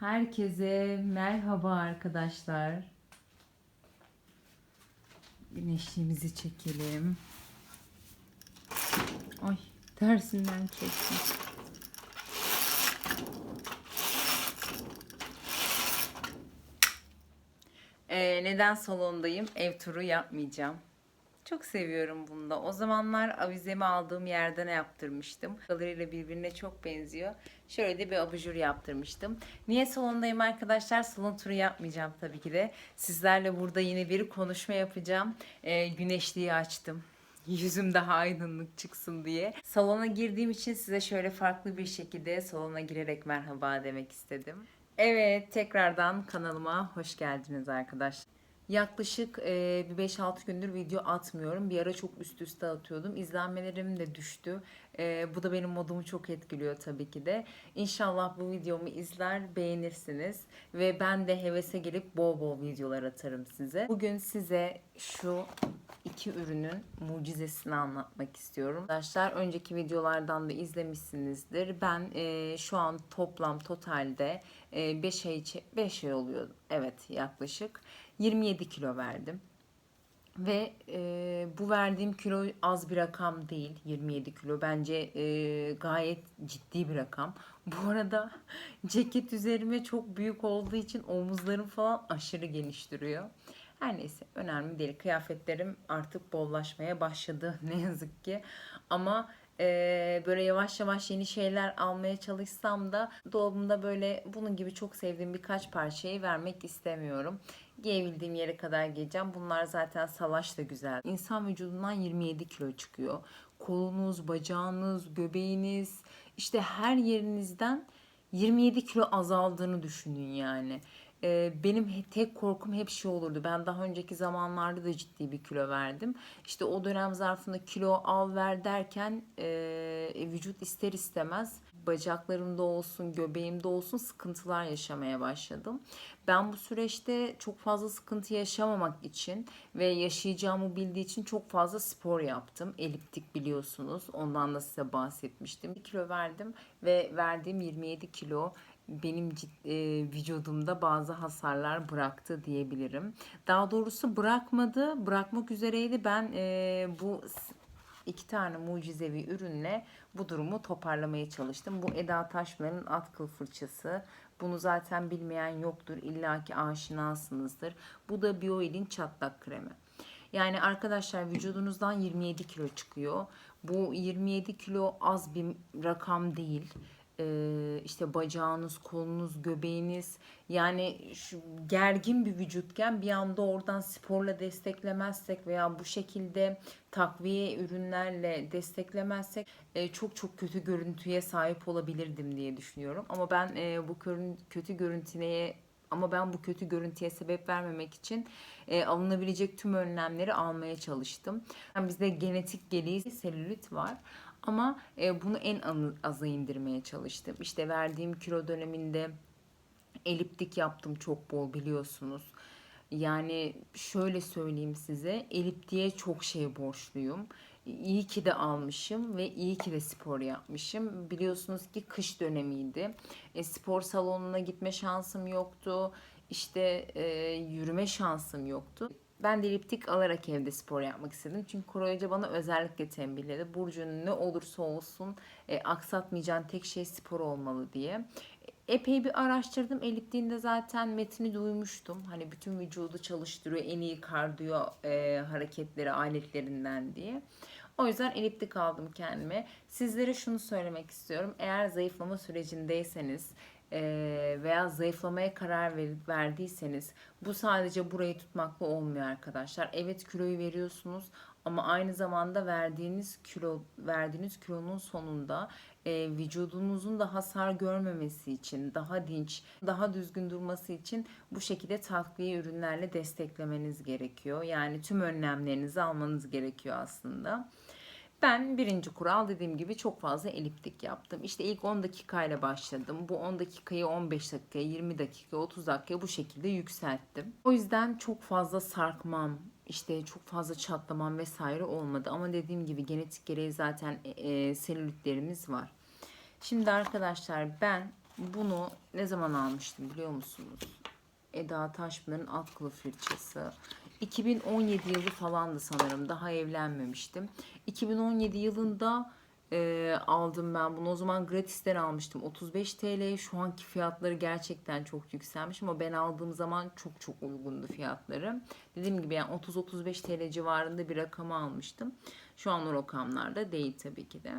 Herkese merhaba arkadaşlar. Güneşliğimizi çekelim. Ay tersinden çektim. Ee, neden salondayım? Ev turu yapmayacağım. Çok seviyorum bunu da. O zamanlar avizemi aldığım yerden yaptırmıştım. Galeriyle birbirine çok benziyor. Şöyle de bir abajur yaptırmıştım. Niye salondayım arkadaşlar? Salon turu yapmayacağım tabii ki de. Sizlerle burada yine bir konuşma yapacağım. Ee, güneşliği açtım. Yüzüm daha aydınlık çıksın diye. Salona girdiğim için size şöyle farklı bir şekilde salona girerek merhaba demek istedim. Evet, tekrardan kanalıma hoş geldiniz arkadaşlar. Yaklaşık e, bir 5-6 gündür video atmıyorum. Bir ara çok üst üste atıyordum. İzlenmelerim de düştü. E, bu da benim modumu çok etkiliyor tabii ki de. İnşallah bu videomu izler, beğenirsiniz. Ve ben de hevese gelip bol bol videolar atarım size. Bugün size şu iki ürünün mucizesini anlatmak istiyorum. Arkadaşlar önceki videolardan da izlemişsinizdir. Ben e, şu an toplam totalde 5 ay 5 ay oluyor. Evet yaklaşık 27 kilo verdim. Ve e, bu verdiğim kilo az bir rakam değil. 27 kilo. Bence e, gayet ciddi bir rakam. Bu arada ceket üzerime çok büyük olduğu için omuzlarım falan aşırı geniş duruyor. Her neyse önemli değil. Kıyafetlerim artık bollaşmaya başladı ne yazık ki. Ama e, böyle yavaş yavaş yeni şeyler almaya çalışsam da dolabımda böyle bunun gibi çok sevdiğim birkaç parçayı vermek istemiyorum. Giyebildiğim yere kadar giyeceğim. Bunlar zaten salaş da güzel. İnsan vücudundan 27 kilo çıkıyor. Kolunuz, bacağınız, göbeğiniz işte her yerinizden 27 kilo azaldığını düşünün yani. Ee, benim tek korkum hep şey olurdu. Ben daha önceki zamanlarda da ciddi bir kilo verdim. İşte o dönem zarfında kilo al ver derken e, vücut ister istemez bacaklarımda olsun, göbeğimde olsun sıkıntılar yaşamaya başladım. Ben bu süreçte çok fazla sıkıntı yaşamamak için ve yaşayacağımı bildiği için çok fazla spor yaptım. Eliptik biliyorsunuz. Ondan da size bahsetmiştim. 1 kilo verdim ve verdiğim 27 kilo benim e, vücudumda bazı hasarlar bıraktı diyebilirim. Daha doğrusu bırakmadı, bırakmak üzereydi. Ben e, bu iki tane mucizevi ürünle bu durumu toparlamaya çalıştım. Bu Eda Taşman'ın at kıl fırçası. Bunu zaten bilmeyen yoktur. İlla ki aşinasınızdır. Bu da Bioil'in çatlak kremi. Yani arkadaşlar vücudunuzdan 27 kilo çıkıyor. Bu 27 kilo az bir rakam değil e, işte bacağınız, kolunuz, göbeğiniz yani şu gergin bir vücutken bir anda oradan sporla desteklemezsek veya bu şekilde takviye ürünlerle desteklemezsek e, çok çok kötü görüntüye sahip olabilirdim diye düşünüyorum. Ama ben e, bu kötü görüntüye ama ben bu kötü görüntüye sebep vermemek için e, alınabilecek tüm önlemleri almaya çalıştım. Yani bizde genetik geleği selülit var. Ama e, bunu en aza indirmeye çalıştım. İşte verdiğim kilo döneminde eliptik yaptım çok bol biliyorsunuz. Yani şöyle söyleyeyim size eliptiğe çok şey borçluyum. İyi ki de almışım ve iyi ki de spor yapmışım. Biliyorsunuz ki kış dönemiydi. E, spor salonuna gitme şansım yoktu. İşte e, yürüme şansım yoktu. Ben de eliptik alarak evde spor yapmak istedim. Çünkü Koray Hoca bana özellikle tembihledi. Burcun ne olursa olsun e, aksatmayacağın tek şey spor olmalı diye. Epey bir araştırdım. Eliptiğinde zaten metni duymuştum. Hani bütün vücudu çalıştırıyor. En iyi kardiyo e, hareketleri aletlerinden diye. O yüzden eliptik aldım kendime. Sizlere şunu söylemek istiyorum. Eğer zayıflama sürecindeyseniz veya zayıflamaya karar verdiyseniz bu sadece burayı tutmakla olmuyor arkadaşlar. Evet kiloyu veriyorsunuz ama aynı zamanda verdiğiniz kilo verdiğiniz kilonun sonunda e, vücudunuzun da hasar görmemesi için daha dinç, daha düzgün durması için bu şekilde takviye ürünlerle desteklemeniz gerekiyor. Yani tüm önlemlerinizi almanız gerekiyor aslında. Ben birinci kural dediğim gibi çok fazla eliptik yaptım. İşte ilk 10 dakikayla başladım. Bu 10 dakikayı 15 dakika, 20 dakika, 30 dakika bu şekilde yükselttim. O yüzden çok fazla sarkmam, işte çok fazla çatlamam vesaire olmadı. Ama dediğim gibi genetik gereği zaten e, e selülitlerimiz var. Şimdi arkadaşlar ben Bunu ne zaman almıştım biliyor musunuz? Eda Taşpınar'ın alt kılı fırçası. 2017 yılı falandı sanırım. Daha evlenmemiştim. 2017 yılında e, aldım ben bunu. O zaman gratisten almıştım. 35 TL. Şu anki fiyatları gerçekten çok yükselmiş ama ben aldığım zaman çok çok uygundu fiyatları. Dediğim gibi yani 30-35 TL civarında bir rakamı almıştım. Şu an o rakamlarda değil tabii ki de.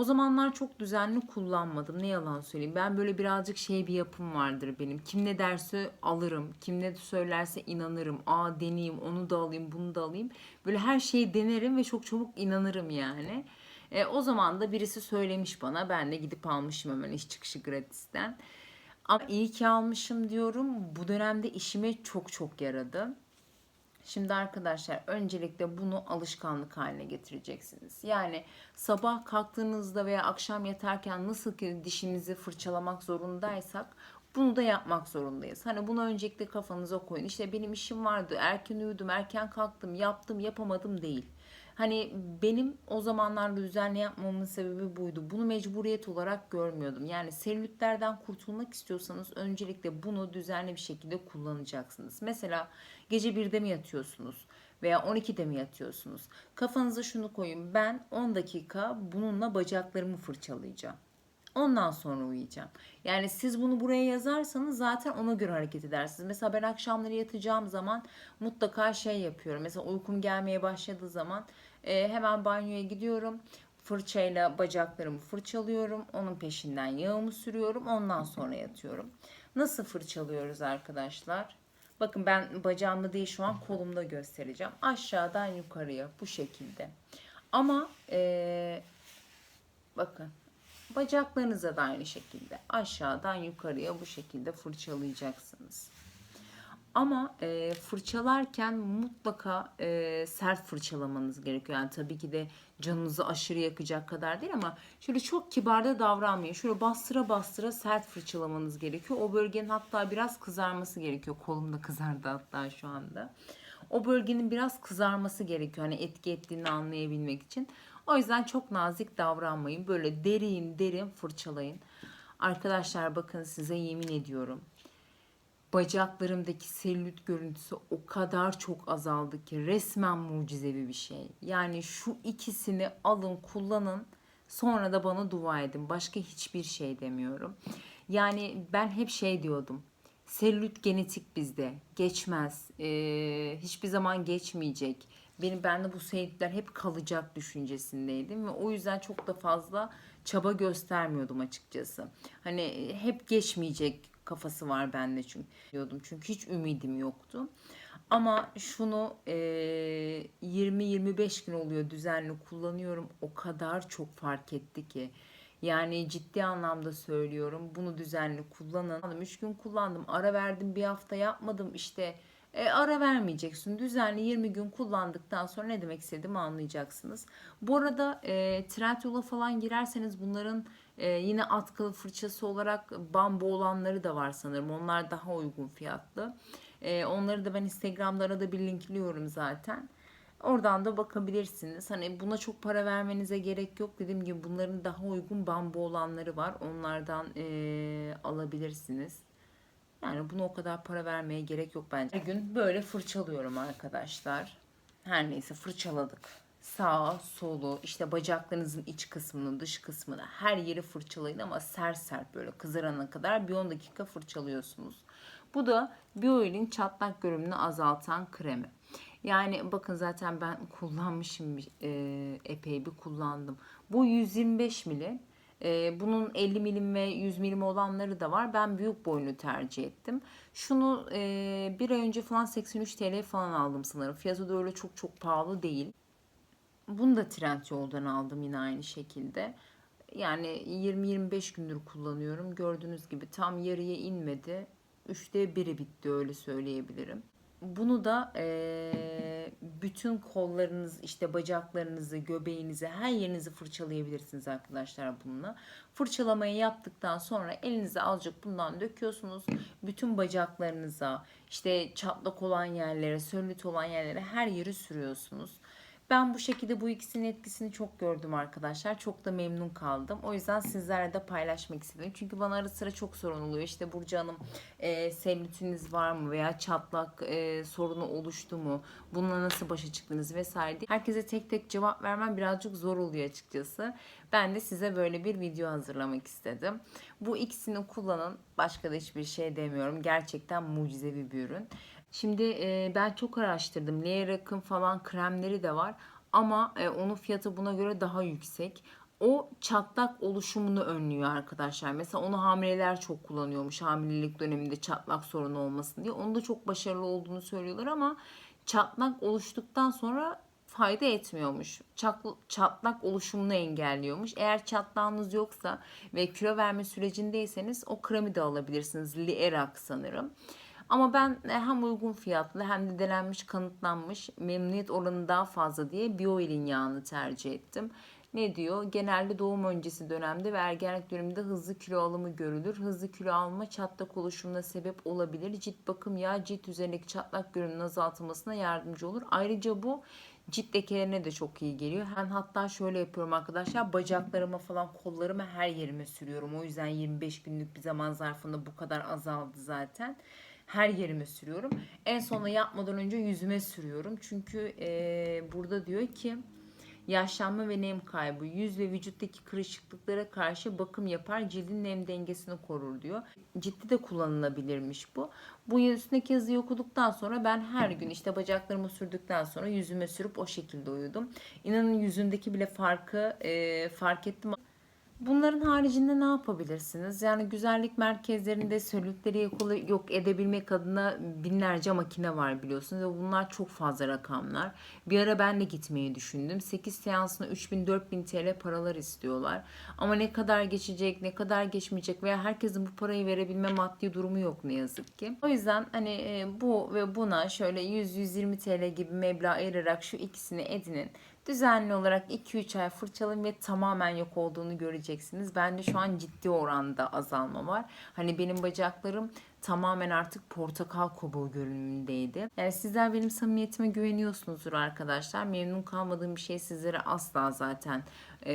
O zamanlar çok düzenli kullanmadım. Ne yalan söyleyeyim. Ben böyle birazcık şey bir yapım vardır benim. Kim ne derse alırım. Kim ne söylerse inanırım. Aa deneyeyim, onu da alayım, bunu da alayım. Böyle her şeyi denerim ve çok çabuk inanırım yani. E, o zaman da birisi söylemiş bana. Ben de gidip almışım hemen iş çıkışı gratisten. Ama iyi ki almışım diyorum. Bu dönemde işime çok çok yaradı. Şimdi arkadaşlar öncelikle bunu alışkanlık haline getireceksiniz. Yani sabah kalktığınızda veya akşam yatarken nasıl ki dişimizi fırçalamak zorundaysak bunu da yapmak zorundayız. Hani bunu öncelikle kafanıza koyun. İşte benim işim vardı. Erken uyudum, erken kalktım, yaptım, yapamadım değil. Hani benim o zamanlarda düzenli yapmamın sebebi buydu. Bunu mecburiyet olarak görmüyordum. Yani selülitlerden kurtulmak istiyorsanız öncelikle bunu düzenli bir şekilde kullanacaksınız. Mesela gece 1'de mi yatıyorsunuz? Veya 12'de mi yatıyorsunuz? Kafanıza şunu koyun. Ben 10 dakika bununla bacaklarımı fırçalayacağım. Ondan sonra uyuyacağım. Yani siz bunu buraya yazarsanız zaten ona göre hareket edersiniz. Mesela ben akşamları yatacağım zaman mutlaka şey yapıyorum. Mesela uykum gelmeye başladığı zaman e, hemen banyoya gidiyorum. Fırçayla bacaklarımı fırçalıyorum. Onun peşinden yağımı sürüyorum. Ondan sonra yatıyorum. Nasıl fırçalıyoruz arkadaşlar? Bakın ben bacağımda değil şu an kolumda göstereceğim. Aşağıdan yukarıya bu şekilde. Ama e, bakın Bacaklarınıza da aynı şekilde aşağıdan yukarıya bu şekilde fırçalayacaksınız. Ama e, fırçalarken mutlaka e, sert fırçalamanız gerekiyor. Yani tabii ki de canınızı aşırı yakacak kadar değil ama şöyle çok kibarda davranmayın. Şöyle bastıra bastıra sert fırçalamanız gerekiyor. O bölgenin hatta biraz kızarması gerekiyor. Kolum da kızardı hatta şu anda. O bölgenin biraz kızarması gerekiyor. Hani etki ettiğini anlayabilmek için. O yüzden çok nazik davranmayın. Böyle derin derin fırçalayın. Arkadaşlar bakın size yemin ediyorum. Bacaklarımdaki selülit görüntüsü o kadar çok azaldı ki resmen mucizevi bir şey. Yani şu ikisini alın kullanın sonra da bana dua edin. Başka hiçbir şey demiyorum. Yani ben hep şey diyordum. Selülit genetik bizde. Geçmez. Ee, hiçbir zaman geçmeyecek benim bende bu seyitler hep kalacak düşüncesindeydim ve o yüzden çok da fazla çaba göstermiyordum açıkçası. Hani hep geçmeyecek kafası var bende çünkü diyordum. Çünkü hiç ümidim yoktu. Ama şunu e, 20-25 gün oluyor düzenli kullanıyorum. O kadar çok fark etti ki. Yani ciddi anlamda söylüyorum. Bunu düzenli kullanın. 3 gün kullandım. Ara verdim bir hafta yapmadım. İşte e, ara vermeyeceksin. Düzenli 20 gün kullandıktan sonra ne demek istediğimi anlayacaksınız. Bu arada e, Trendyol'a falan girerseniz bunların e, yine atkılı fırçası olarak bambu olanları da var sanırım. Onlar daha uygun fiyatlı. E, onları da ben Instagram'da arada bir linkliyorum zaten. Oradan da bakabilirsiniz. Hani buna çok para vermenize gerek yok. Dediğim gibi bunların daha uygun bambu olanları var. Onlardan e, alabilirsiniz. Yani buna o kadar para vermeye gerek yok bence. Her gün böyle fırçalıyorum arkadaşlar. Her neyse fırçaladık. Sağ, solu, işte bacaklarınızın iç kısmını, dış kısmını her yeri fırçalayın ama sert sert böyle kızarana kadar bir 10 dakika fırçalıyorsunuz. Bu da Bioil'in çatlak görünümünü azaltan kremi. Yani bakın zaten ben kullanmışım e, epey bir kullandım. Bu 125 mili e, bunun 50 milim ve 100 milim olanları da var. Ben büyük boyunu tercih ettim. Şunu e, bir ay önce falan 83 TL falan aldım sanırım. Fiyatı da öyle çok çok pahalı değil. Bunu da Trendyol'dan aldım yine aynı şekilde. Yani 20-25 gündür kullanıyorum. Gördüğünüz gibi tam yarıya inmedi. Üçte biri bitti öyle söyleyebilirim. Bunu da e, bütün kollarınız, işte bacaklarınızı, göbeğinizi, her yerinizi fırçalayabilirsiniz arkadaşlar bununla. Fırçalamayı yaptıktan sonra elinize azıcık bundan döküyorsunuz. Bütün bacaklarınıza, işte çatlak olan yerlere, sölüt olan yerlere her yeri sürüyorsunuz. Ben bu şekilde bu ikisinin etkisini çok gördüm arkadaşlar. Çok da memnun kaldım. O yüzden sizlerle de paylaşmak istedim. Çünkü bana ara sıra çok sorun oluyor. İşte Burcu Hanım e, selülitiniz var mı veya çatlak e, sorunu oluştu mu? Bununla nasıl başa çıktınız vesaire diye. Herkese tek tek cevap vermem birazcık zor oluyor açıkçası. Ben de size böyle bir video hazırlamak istedim. Bu ikisini kullanın. Başka da hiçbir şey demiyorum. Gerçekten mucizevi bir ürün. Şimdi e, ben çok araştırdım. Leerak'ın falan kremleri de var. Ama e, onun fiyatı buna göre daha yüksek. O çatlak oluşumunu önlüyor arkadaşlar. Mesela onu hamileler çok kullanıyormuş. Hamilelik döneminde çatlak sorunu olmasın diye. Onu da çok başarılı olduğunu söylüyorlar ama çatlak oluştuktan sonra fayda etmiyormuş. Çatlak oluşumunu engelliyormuş. Eğer çatlağınız yoksa ve kilo verme sürecindeyseniz o kremi de alabilirsiniz. Lierak sanırım. Ama ben hem uygun fiyatlı hem de denenmiş kanıtlanmış memnuniyet oranı daha fazla diye Bioil'in yağını tercih ettim. Ne diyor? Genelde doğum öncesi dönemde ve ergenlik döneminde hızlı kilo alımı görülür. Hızlı kilo alma çatlak oluşumuna sebep olabilir. Cilt bakım yağı cilt üzerindeki çatlak görünümünün azaltılmasına yardımcı olur. Ayrıca bu cilt lekelerine de çok iyi geliyor. Ben hatta şöyle yapıyorum arkadaşlar. Bacaklarıma falan kollarıma her yerime sürüyorum. O yüzden 25 günlük bir zaman zarfında bu kadar azaldı zaten her yerime sürüyorum. En sonunda yapmadan önce yüzüme sürüyorum. Çünkü e, burada diyor ki yaşlanma ve nem kaybı yüz ve vücuttaki kırışıklıklara karşı bakım yapar cildin nem dengesini korur diyor. Ciddi de kullanılabilirmiş bu. Bu üstündeki yazıyı okuduktan sonra ben her gün işte bacaklarımı sürdükten sonra yüzüme sürüp o şekilde uyudum. İnanın yüzündeki bile farkı e, fark ettim. Bunların haricinde ne yapabilirsiniz? Yani güzellik merkezlerinde selülitleri yok edebilmek adına binlerce makine var biliyorsunuz ve bunlar çok fazla rakamlar. Bir ara ben de gitmeyi düşündüm. 8 seansına 3000-4000 TL paralar istiyorlar. Ama ne kadar geçecek, ne kadar geçmeyecek veya herkesin bu parayı verebilme maddi durumu yok ne yazık ki. O yüzden hani e, bu ve buna şöyle 100-120 TL gibi meblağ ayırarak şu ikisini edinin. Düzenli olarak 2-3 ay fırçalayın ve tamamen yok olduğunu göreceksiniz. Bende şu an ciddi oranda azalma var. Hani benim bacaklarım tamamen artık portakal kabuğu görünümündeydi. Yani sizler benim samimiyetime güveniyorsunuzdur arkadaşlar. Memnun kalmadığım bir şey sizlere asla zaten e,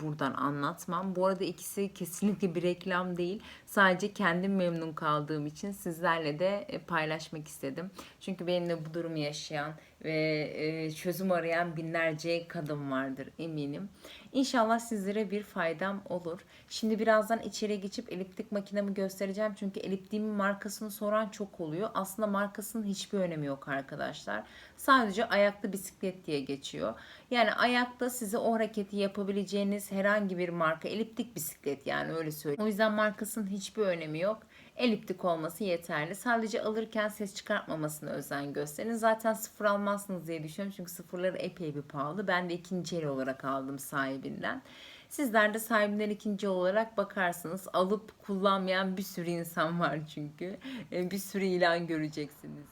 buradan anlatmam. Bu arada ikisi kesinlikle bir reklam değil. Sadece kendim memnun kaldığım için sizlerle de e, paylaşmak istedim. Çünkü benimle bu durumu yaşayan ve e, çözüm arayan binlerce kadın vardır eminim. İnşallah sizlere bir faydam olur. Şimdi birazdan içeri geçip eliptik makinemi göstereceğim. Çünkü eliptiğimin markasını soran çok oluyor. Aslında markasının hiçbir önemi yok arkadaşlar. Sadece ayaklı bisiklet diye geçiyor. Yani ayakta size o hareketi yapabileceğiniz herhangi bir marka eliptik bisiklet yani öyle söyleyeyim. O yüzden markasının hiçbir önemi yok eliptik olması yeterli. Sadece alırken ses çıkartmamasına özen gösterin. Zaten sıfır almazsınız diye düşünüyorum. Çünkü sıfırları epey bir pahalı. Ben de ikinci el olarak aldım sahibinden. Sizler de sahibinden ikinci olarak bakarsınız. Alıp kullanmayan bir sürü insan var çünkü. E, bir sürü ilan göreceksiniz.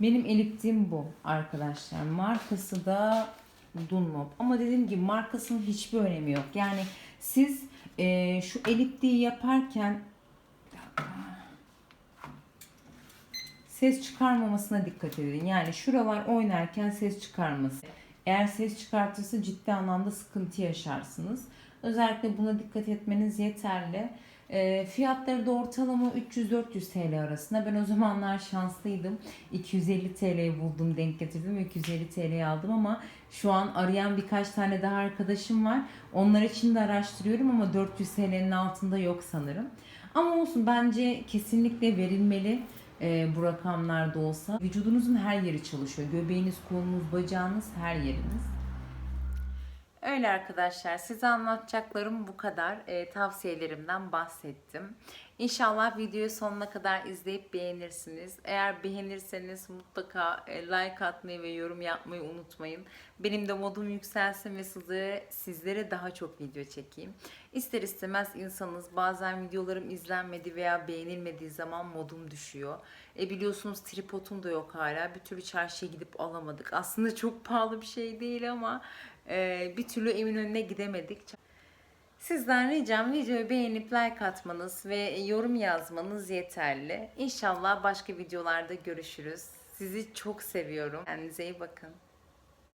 Benim eliptiğim bu arkadaşlar. Markası da Dunlop. Ama dediğim gibi markasının hiçbir önemi yok. Yani siz e, şu eliptiği yaparken ses çıkarmamasına dikkat edin. Yani şuralar oynarken ses çıkarması. Eğer ses çıkartırsa ciddi anlamda sıkıntı yaşarsınız. Özellikle buna dikkat etmeniz yeterli. E, fiyatları da ortalama 300-400 TL arasında. Ben o zamanlar şanslıydım. 250 TL'yi buldum, denk getirdim ve 250 TL'yi aldım ama şu an arayan birkaç tane daha arkadaşım var. Onlar için de araştırıyorum ama 400 TL'nin altında yok sanırım. Ama olsun bence kesinlikle verilmeli e, bu rakamlarda olsa. Vücudunuzun her yeri çalışıyor. Göbeğiniz, kolunuz, bacağınız, her yeriniz. Öyle arkadaşlar size anlatacaklarım bu kadar. E, tavsiyelerimden bahsettim. İnşallah videoyu sonuna kadar izleyip beğenirsiniz. Eğer beğenirseniz mutlaka e, like atmayı ve yorum yapmayı unutmayın. Benim de modum yükselsin ve sizlere, sizlere daha çok video çekeyim. İster istemez insanız bazen videolarım izlenmedi veya beğenilmediği zaman modum düşüyor. E biliyorsunuz tripodum da yok hala. Bir türlü çarşıya gidip alamadık. Aslında çok pahalı bir şey değil ama e, bir türlü emin önüne gidemedik. Sizden ricam videoyu beğenip like atmanız ve yorum yazmanız yeterli. İnşallah başka videolarda görüşürüz. Sizi çok seviyorum. Kendinize iyi bakın.